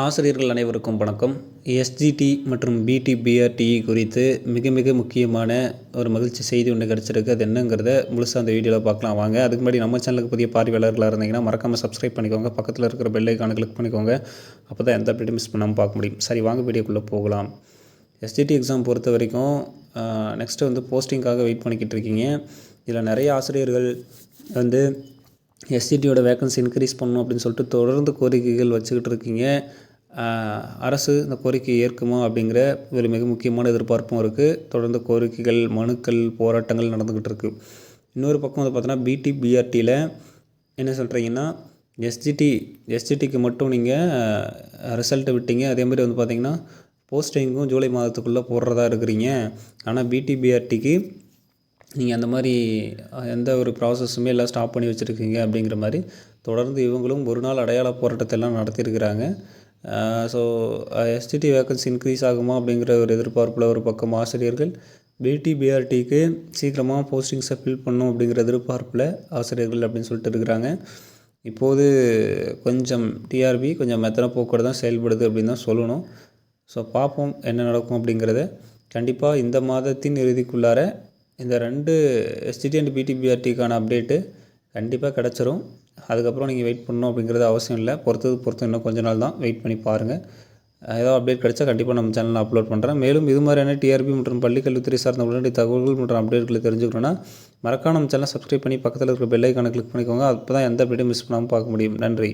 ஆசிரியர்கள் அனைவருக்கும் வணக்கம். எஸ்ஜிடி மற்றும் பிடி பிஆர்டிஇ குறித்து மிக மிக முக்கியமான ஒரு மகிழ்ச்சி செய்தி ஒன்று கிடச்சிருக்கு. அது என்னங்கிறத முழுசாக அந்த வீடியோவில் பார்க்கலாம். வாங்க அதுக்கு முன்னாடி நம்ம சேனலுக்கு புதிய பார்வையாளர்களாக இருந்தீங்கன்னா மறக்காமல் சப்ஸ்கிரைப் பண்ணிக்கோங்க. பக்கத்தில் இருக்கிற பெல்லைக்கான கிளிக் பண்ணிக்கோங்க. அப்போ தான் எந்த அப்டேட்டும் மிஸ் பண்ணாமல் பார்க்க முடியும். சரி வாங்க வீடியோக்குள்ளே போகலாம். எஸ்ஜிடி எக்ஸாம் பொறுத்த வரைக்கும் நெக்ஸ்ட்டு வந்து போஸ்டிங்காக வெயிட் பண்ணிக்கிட்டு இருக்கீங்க. இதில் நிறைய ஆசிரியர்கள் வந்து எஸ்டிடியோட வேக்கன்சி இன்க்ரீஸ் பண்ணணும் அப்படின்னு சொல்லிட்டு தொடர்ந்து கோரிக்கைகள் வச்சுக்கிட்டு இருக்கீங்க. அரசு இந்த கோரிக்கையை ஏற்குமா அப்படிங்கிற ஒரு மிக முக்கியமான எதிர்பார்ப்பும் இருக்குது தொடர்ந்து கோரிக்கைகள் மனுக்கள் போராட்டங்கள் நடந்துக்கிட்டு இருக்குது இன்னொரு பக்கம் வந்து பார்த்தோன்னா பிடி பிஆர்டியில் என்ன சொல்கிறீங்கன்னா எஸ்ஜிடி எஸ்ஜிடிக்கு மட்டும் நீங்கள் ரிசல்ட்டை விட்டீங்க. அதே மாதிரி வந்து பார்த்தீங்கன்னா போஸ்டிங்கும் ஜூலை மாதத்துக்குள்ளே போடுறதா இருக்கிறீங்க. ஆனால் பிடி பிஆர்டிக்கு நீங்கள் அந்த மாதிரி எந்த ஒரு ப்ராசஸுமே எல்லாம் ஸ்டாப் பண்ணி வச்சுருக்கீங்க அப்படிங்கிற மாதிரி தொடர்ந்து இவங்களும் ஒரு நாள் அடையாள போராட்டத்தை எல்லாம் நடத்தியிருக்கிறாங்க. ஸோ எஸ்டிடி வேக்கன்சி இன்க்ரீஸ் ஆகுமா அப்படிங்கிற ஒரு எதிர்பார்ப்பில் ஒரு பக்கம் ஆசிரியர்கள் பிடி பிஆர்டிக்கு சீக்கிரமாக போஸ்டிங்ஸை ஃபில் பண்ணும் அப்படிங்கிற எதிர்பார்ப்பில் ஆசிரியர்கள் அப்படின்னு சொல்லிட்டு இருக்கிறாங்க. இப்போது கொஞ்சம் டிஆர்பி கொஞ்சம் மெத்தன போக்கோடு தான் செயல்படுது அப்படின்னு தான் சொல்லணும். ஸோ பார்ப்போம் என்ன நடக்கும் அப்படிங்கிறத. கண்டிப்பாக இந்த மாதத்தின் இறுதிக்குள்ளார இந்த ரெண்டு எஸ்டிடி அண்ட் பிடிபிஆர்டிக்கான அப்டேட்டு கண்டிப்பாக கிடச்சிரும். அதுக்கப்புறம் நீங்கள் வெயிட் பண்ணணும் அப்படிங்கிறது அவசியம் இல்லை. பொறுத்தது பொறுத்து இன்னும் கொஞ்ச நாள் தான் வெயிட் பண்ணி பாருங்கள் ஏதாவது அப்டேட் கிடைச்சா கண்டிப்பாக நம்ம சேனலில் அப்லோட் பண்ணுறேன் மேலும் இது மாதிரியான டிஆர்பி மற்றும் பள்ளிக்கல்வித்துறை சார்ந்த உடனடி தகவல்கள் மற்றும் அப்டேட்களை தெரிஞ்சுக்கணுன்னா மறக்காம நம்ம சேனலை சப்ஸ்கிரைப் பண்ணி பக்கத்தில் இருக்கிற பெல்லைக்கான கிளிக் பண்ணிக்கோங்க. அப்போ தான் எந்த அப்டேட்டும் மிஸ் பண்ணாமல் பார்க்க முடியும். நன்றி.